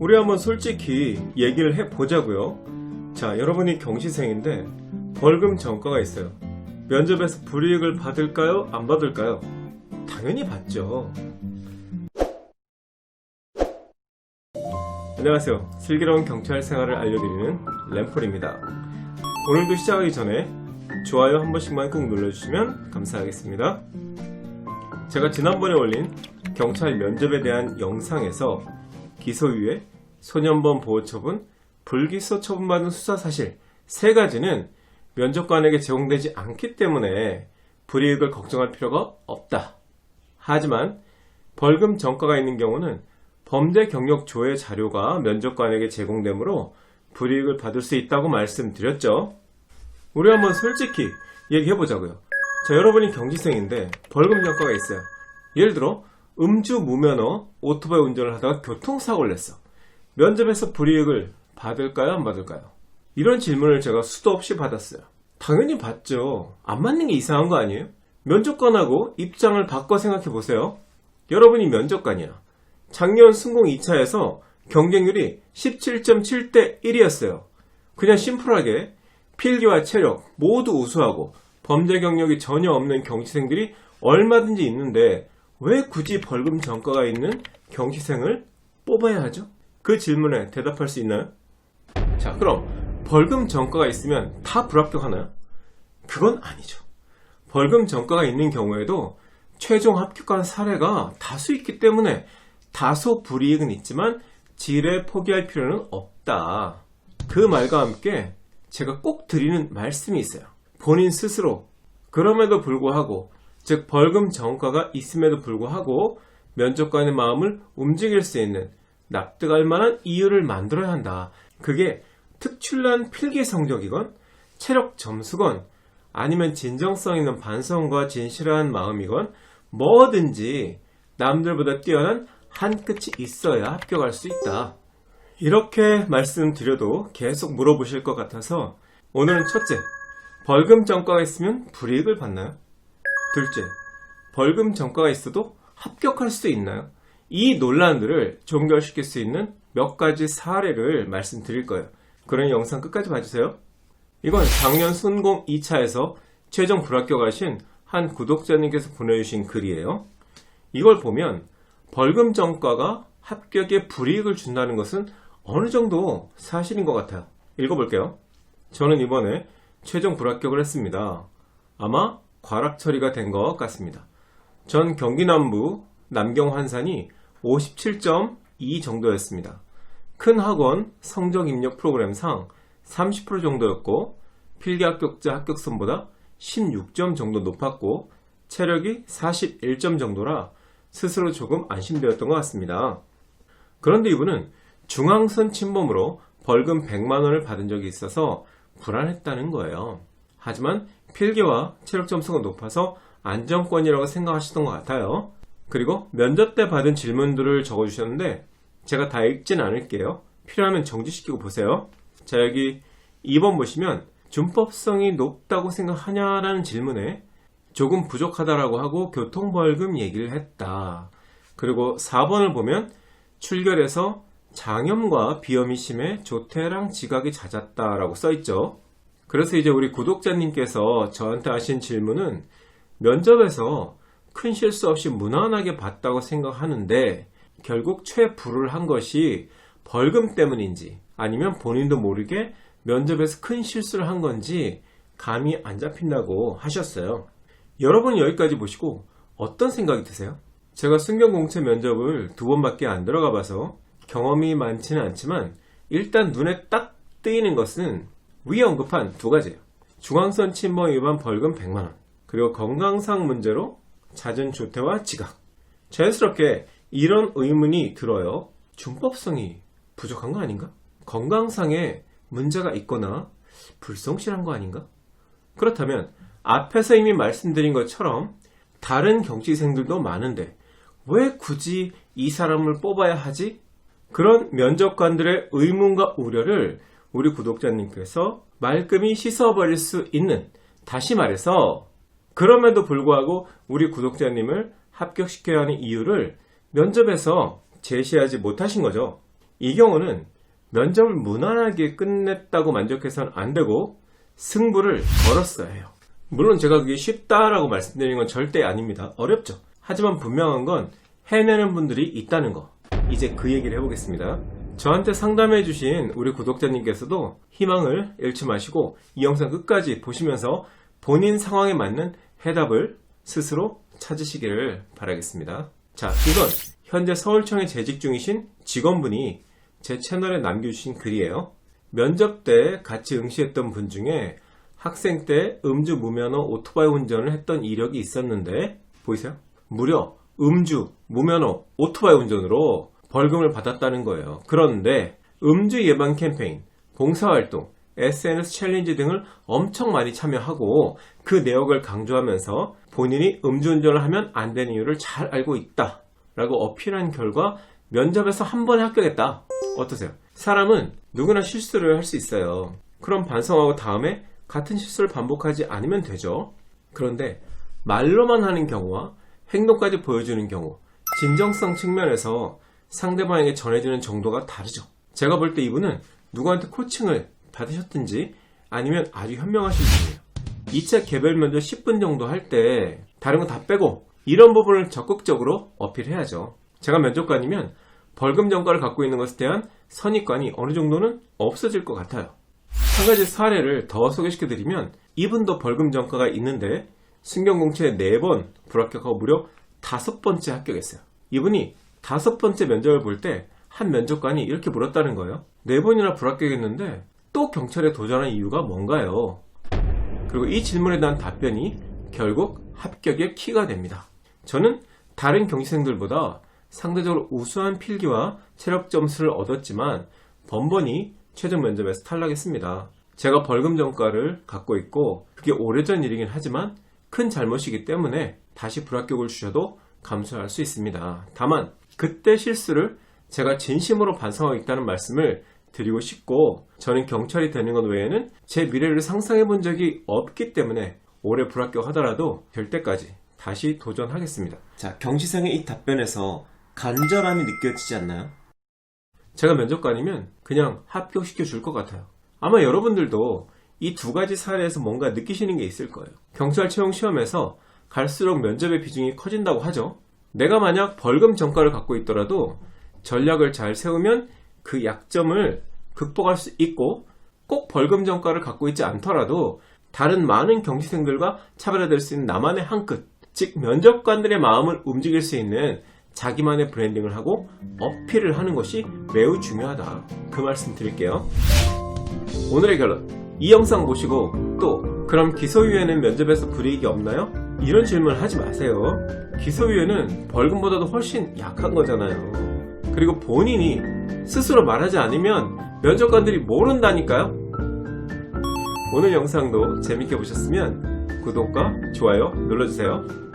우리 한번 솔직히 얘기를 해보자고요. 자, 여러분이 경시생인데 벌금 전과가 있어요. 면접에서 불이익을 받을까요? 안 받을까요? 당연히 받죠. 안녕하세요. 슬기로운 경찰 생활을 알려드리는 램폴입니다. 오늘도 시작하기 전에 좋아요 한 번씩만 꾹 눌러주시면 감사하겠습니다. 제가 지난번에 올린 경찰 면접에 대한 영상에서 기소유예, 소년범 보호처분, 불기소 처분받은 수사 사실 세 가지는 면접관에게 제공되지 않기 때문에 불이익을 걱정할 필요가 없다. 하지만 벌금 전과가 있는 경우는 범죄 경력 조회 자료가 면접관에게 제공되므로 불이익을 받을 수 있다고 말씀드렸죠. 우리 한번 솔직히 얘기해보자고요. 자, 여러분이 경기생인데 벌금 전과가 있어요. 예를 들어 음주 무면허 오토바이 운전을 하다가 교통사고를 냈어. 면접에서 불이익을 받을까요? 안 받을까요? 이런 질문을 제가 수도 없이 받았어요. 당연히 받죠. 안 맞는 게 이상한 거 아니에요? 면접관하고 입장을 바꿔 생각해 보세요. 여러분이 면접관이야. 작년 순공 2차에서 경쟁률이 17.7대 1이었어요. 그냥 심플하게 필기와 체력 모두 우수하고 범죄 경력이 전혀 없는 경시생들이 얼마든지 있는데 왜 굳이 벌금 전과가 있는 경시생을 뽑아야 하죠? 그 질문에 대답할 수 있나요? 자, 그럼 벌금 전과가 있으면 다 불합격하나요? 그건 아니죠. 벌금 전과가 있는 경우에도 최종 합격한 사례가 다수 있기 때문에 다소 불이익은 있지만 질에 포기할 필요는 없다. 그 말과 함께 제가 꼭 드리는 말씀이 있어요. 본인 스스로 그럼에도 불구하고 즉 벌금 전과가 있음에도 불구하고 면접관의 마음을 움직일 수 있는 납득할 만한 이유를 만들어야 한다. 그게 특출난 필기 성적이건 체력 점수건 아니면 진정성 있는 반성과 진실한 마음이건 뭐든지 남들보다 뛰어난 한 끝이 있어야 합격할 수 있다. 이렇게 말씀드려도 계속 물어보실 것 같아서 오늘은 첫째, 벌금 전과가 있으면 불이익을 받나요? 둘째, 벌금 전과가 있어도 합격할 수 있나요? 이 논란들을 종결시킬 수 있는 몇 가지 사례를 말씀드릴 거예요. 그러니 영상 끝까지 봐주세요. 이건 작년 순공 2차에서 최종 불합격하신 한 구독자님께서 보내주신 글이에요. 이걸 보면 벌금 전과가 합격에 불이익을 준다는 것은 어느 정도 사실인 것 같아요. 읽어볼게요. 저는 이번에 최종 불합격을 했습니다. 아마 과락 처리가 된 것 같습니다. 전 경기 남부 남경 환산이 57.2 정도였습니다. 큰 학원 성적 입력 프로그램상 30% 정도였고 필기 합격자 합격선보다 16점 정도 높았고 체력이 41점 정도라 스스로 조금 안심되었던 것 같습니다. 그런데 이분은 중앙선 침범으로 벌금 100만 원을 받은 적이 있어서 불안했다는 거예요. 하지만 필기와 체력 점수가 높아서 안정권이라고 생각하시던 것 같아요. 그리고 면접 때 받은 질문들을 적어주셨는데 제가 다 읽진 않을게요. 필요하면 정지시키고 보세요. 자 여기 2번 보시면 준법성이 높다고 생각하냐라는 질문에 조금 부족하다라고 하고 교통벌금 얘기를 했다. 그리고 4번을 보면 출결해서 장염과 비염이 심해 조퇴랑 지각이 잦았다라고 써있죠. 그래서 이제 우리 구독자님께서 저한테 하신 질문은 면접에서 큰 실수 없이 무난하게 봤다고 생각하는데 결국 최불을 한 것이 벌금 때문인지 아니면 본인도 모르게 면접에서 큰 실수를 한 건지 감이 안 잡힌다고 하셨어요. 여러분 여기까지 보시고 어떤 생각이 드세요? 제가 순경공채 면접을 두 번밖에 안 들어가 봐서 경험이 많지는 않지만 일단 눈에 딱 뜨이는 것은 위에 언급한 두 가지예요. 중앙선 침범 위반 벌금 100만원 그리고 건강상 문제로 잦은 조퇴와 지각 자연스럽게 이런 의문이 들어요. 준법성이 부족한 거 아닌가? 건강상에 문제가 있거나 불성실한 거 아닌가? 그렇다면 앞에서 이미 말씀드린 것처럼 다른 경시생들도 많은데 왜 굳이 이 사람을 뽑아야 하지? 그런 면접관들의 의문과 우려를 우리 구독자님께서 말끔히 씻어버릴 수 있는 다시 말해서 그럼에도 불구하고 우리 구독자님을 합격시켜야 하는 이유를 면접에서 제시하지 못하신 거죠. 이 경우는 면접을 무난하게 끝냈다고 만족해서는 안 되고 승부를 걸었어야 해요. 물론 제가 그게 쉽다라고 말씀드리는 건 절대 아닙니다. 어렵죠. 하지만 분명한 건 해내는 분들이 있다는 거. 이제 그 얘기를 해보겠습니다. 저한테 상담해 주신 우리 구독자님께서도 희망을 잃지 마시고 이 영상 끝까지 보시면서 본인 상황에 맞는 해답을 스스로 찾으시기를 바라겠습니다. 자, 이건 현재 서울청에 재직 중이신 직원분이 제 채널에 남겨주신 글이에요. 면접 때 같이 응시했던 분 중에 학생 때 음주 무면허 오토바이 운전을 했던 이력이 있었는데 보이세요? 무려 음주 무면허 오토바이 운전으로 벌금을 받았다는 거예요. 그런데 음주 예방 캠페인, 봉사활동, SNS 챌린지 등을 엄청 많이 참여하고 그 내역을 강조하면서 본인이 음주운전을 하면 안 되는 이유를 잘 알고 있다 라고 어필한 결과 면접에서 한 번에 합격했다. 어떠세요? 사람은 누구나 실수를 할 수 있어요. 그럼 반성하고 다음에 같은 실수를 반복하지 않으면 되죠. 그런데 말로만 하는 경우와 행동까지 보여주는 경우, 진정성 측면에서 상대방에게 전해지는 정도가 다르죠. 제가 볼 때 이분은 누구한테 코칭을 받으셨든지 아니면 아주 현명하신 분이에요. 2차 개별 면접 10분 정도 할 때 다른 거 다 빼고 이런 부분을 적극적으로 어필해야죠. 제가 면접관이면 벌금 전과를 갖고 있는 것에 대한 선입관이 어느 정도는 없어질 것 같아요. 한 가지 사례를 더 소개시켜드리면 이분도 벌금 전과가 있는데 신경공채 4번 불합격하고 무려 다섯 번째 합격했어요. 이분이 다섯 번째 면접을 볼 때 한 면접관이 이렇게 물었다는 거예요. 네 번이나 불합격했는데 또 경찰에 도전한 이유가 뭔가요? 그리고 이 질문에 대한 답변이 결국 합격의 키가 됩니다. 저는 다른 경시생들보다 상대적으로 우수한 필기와 체력 점수를 얻었지만 번번이 최종 면접에서 탈락했습니다. 제가 벌금 전과를 갖고 있고 그게 오래전 일이긴 하지만 큰 잘못이기 때문에 다시 불합격을 주셔도 감수할 수 있습니다. 다만 그때 실수를 제가 진심으로 반성하고 있다는 말씀을 드리고 싶고 저는 경찰이 되는 것 외에는 제 미래를 상상해 본 적이 없기 때문에 올해 불합격하더라도 될 때까지 다시 도전하겠습니다. 자, 경시생의 이 답변에서 간절함이 느껴지지 않나요? 제가 면접관이면 그냥 합격시켜 줄 것 같아요. 아마 여러분들도 이 두 가지 사례에서 뭔가 느끼시는 게 있을 거예요. 경찰 채용 시험에서 갈수록 면접의 비중이 커진다고 하죠. 내가 만약 벌금 전과를 갖고 있더라도 전략을 잘 세우면 그 약점을 극복할 수 있고 꼭 벌금 전과를 갖고 있지 않더라도 다른 많은 경시생들과 차별화될 수 있는 나만의 한 끗, 즉 면접관들의 마음을 움직일 수 있는 자기만의 브랜딩을 하고 어필을 하는 것이 매우 중요하다. 그 말씀 드릴게요. 오늘의 결론. 이 영상 보시고 또 그럼 기소유예는 면접에서 불이익이 없나요? 이런 질문을 하지 마세요. 기소유예는 벌금보다도 훨씬 약한 거잖아요. 그리고 본인이 스스로 말하지 않으면 면접관들이 모른다니까요? 오늘 영상도 재밌게 보셨으면 구독과 좋아요 눌러주세요.